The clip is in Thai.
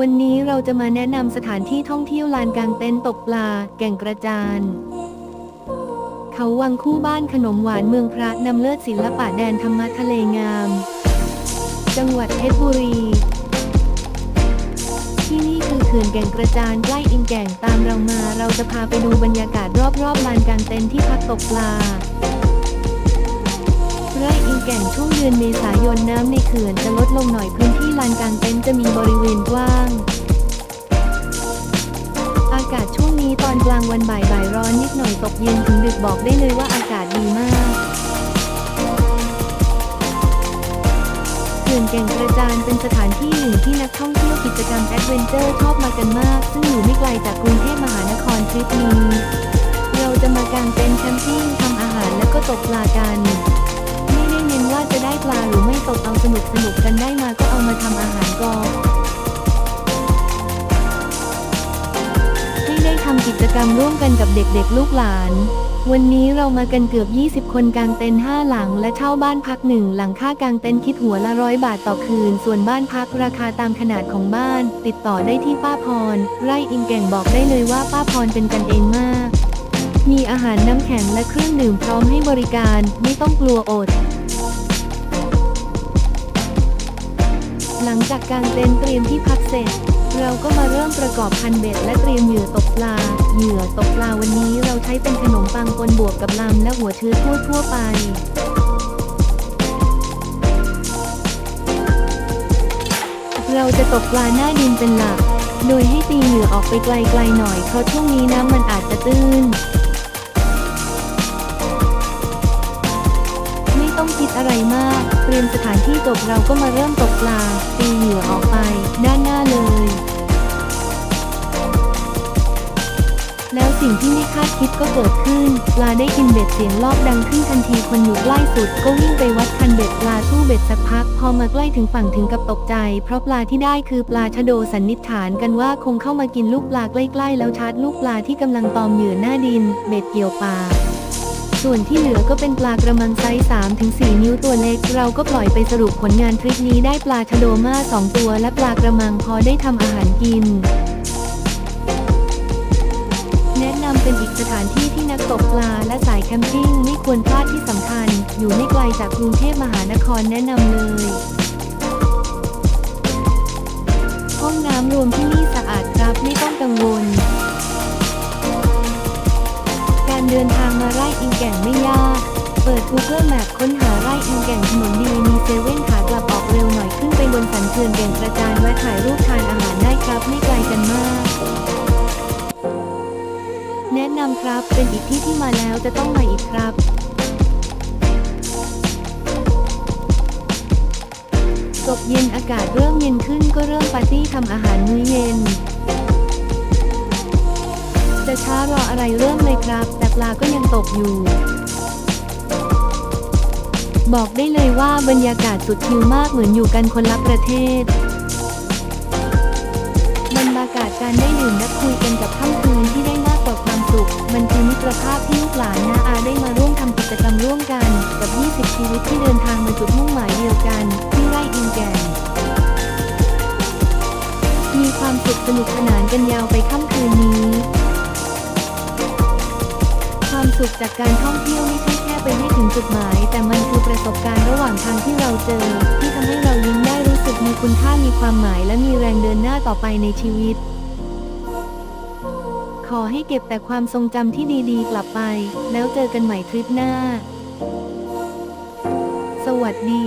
วันนี้เราจะมาแนะนำสถานที่ท่องเที่ยวลานกลางเต็นท์ตกปลา แก่งกระจาน เขาวังคู่บ้านขนมหวานเมืองพระนำเลิศศิลปะแดนธรรมะทะเลงาม จังหวัดเพชรบุรี ที่นี่คือเขื่อนแก่งกระจานใกล้อิงแก่งตามเรามา เราจะพาไปดูบรรยากาศรอบๆลานกลางเต็นท์ที่พักตกปลา แก่งช่วงเดือนเมษายนน้ำในเขื่อนจะลดลงหน่อยพื้นที่ลานกลางเต็นท์จะมีบริเวณกว้าง อากาศช่วงนี้ตอนกลางวันบ่ายบ่ายร้อนนิดหน่อยตกเย็นถึงดึกบอกได้เลยว่าอากาศดีมากเขื่อนแก่งกระจานเป็นสถานที่หนึ่งที่นักท่องเที่ยวกิจกรรมแอดเวนเจอร์ชอบมากันมาก ซึ่งอยู่ไม่ไกลจากกรุงเทพมหานครทริปนี้เราจะมากางเต็นท์แคมปิ้งทำอาหารแล้วก็ตกปลากัน ว่าจะได้ปลาหรือไม่ตกเอาสนุกสนุกกันได้มาก็เอามาทำอาหารก่อนให้ได้ทำกิจกรรมร่วมกันกับเด็กๆลูกหลานวันนี้เรามากันเกือบ 20 คนกางเต็นท์5หลังและเช่าบ้านพักหนึ่งหลังค่ากางเต็นท์คิดหัวละร้อยบาทต่อคืน ส่วนบ้านพักราคาตามขนาดของบ้าน ติดต่อได้ที่ป้าพร ไร่อิงแก่งบอกได้เลยว่าป้าพรเป็นกันเองมาก มีอาหารน้ำแข็งและเครื่องดื่มพร้อมให้บริการ ไม่ต้องกลัวอด หลังจากกางเต็นเตรียมที่พักเสร็จ เราก็มาเริ่มประกอบคันเบ็ดและเตรียมเหยื่อตกปลา เหยื่อตกปลาวันนี้เราใช้เป็นขนมปังปนบวกกับลำและหัวเชื้อทั่วทั่วไปเราจะตกปลาหน้าดินเป็นหลัก โดยให้ตีเหยื่อออกไปไกลๆหน่อยเพราะช่วงนี้น้ำมันอาจจะตื้น อะไรมาก เตรียมสถานที่ตกเราก็มาเริ่มตกปลา ตีเหยื่อออกไป ด้านหน้าเลย แล้วสิ่งที่ไม่คาดคิดก็เกิดขึ้น ปลาได้กินเบ็ดเสียงรอบดังขึ้นทันทีคนอยู่ใกล้สุด ก็วิ่งไปวัดคันเบ็ดปลาสู้เบ็ดสักพัก พอมาใกล้ถึงฝั่งถึงกับตกใจ เพราะปลาที่ได้คือปลาชะโดสันนิษฐานกันว่าคงเข้ามากินลูกปลาใกล้ๆ แล้วชาร์จลูกปลาที่กำลังตอมเหยื่อหน้าดิน เบ็ดเกี่ยวปลา ส่วนที่เหลือก็เป็นปลากระมังไซส์3ถึง4นิ้วตัวเล็ก เราก็ปล่อยไปสรุปผลงานทริปนี้ได้ปลาชโดมา2ตัวและปลากระมังพอได้ทำอาหารกินแนะนำเป็นอีกสถานที่ที่นักตกปลาและสายแคมปิ้งไม่ควรพลาดที่สำคัญ อยู่ไม่ไกลจากกรุงเทพมหานครแนะนำเลย เดินทางมาไร่อิงแก่งไม่ยาก เปิด Google Map ค้นหาไร่อิงแก่งถนนดีมีเซเว่นขากลับออกเร็วหน่อยขึ้นไปบนสันเขื่อนแก่งกระจานแวะถ่ายรูปทานอาหารได้ครับไม่ไกลกันมาก แนะนำครับเป็นอีกที่ที่มาแล้วจะต้องมาอีกครับตกเย็นอากาศเริ่มเย็นขึ้นก็เริ่มปาร์ตี้ทำอาหารมื้อเย็น จะช้ารออะไรเริ่มเลยครับ แต่ปลาก็ยังตกอยู่ บอกได้เลยว่าบรรยากาศสุดชิลมากเหมือนอยู่กันคนละประเทศ บรรยากาศการได้ดื่มและคุยกันกับค่ำคืนที่ได้มากกว่าความสุข มันคือมิตรภาพที่ลูกหลานนาอาได้มาร่วมทำกิจกรรมร่วมกัน กับ 20 ชีวิตที่เดินทางมาจุดมุ่งหมายเดียวกัน ที่ไร่อิงแก่นมีความสุขสนุกสนานกันยาวไปค่ำคืนนี้ สุขจากการท่องเที่ยวไม่ใช่แค่ไปให้ถึงจุดหมาย แต่มันคือประสบการณ์ระหว่างทางที่เราเจอ ที่ทำให้เรายิ้มได้รู้สึกมีคุณค่ามีความหมาย และมีแรงเดินหน้าต่อไปในชีวิต ขอให้เก็บแต่ความทรงจำที่ดีๆ กลับไป แล้วเจอกันใหม่ทริปหน้า สวัสดี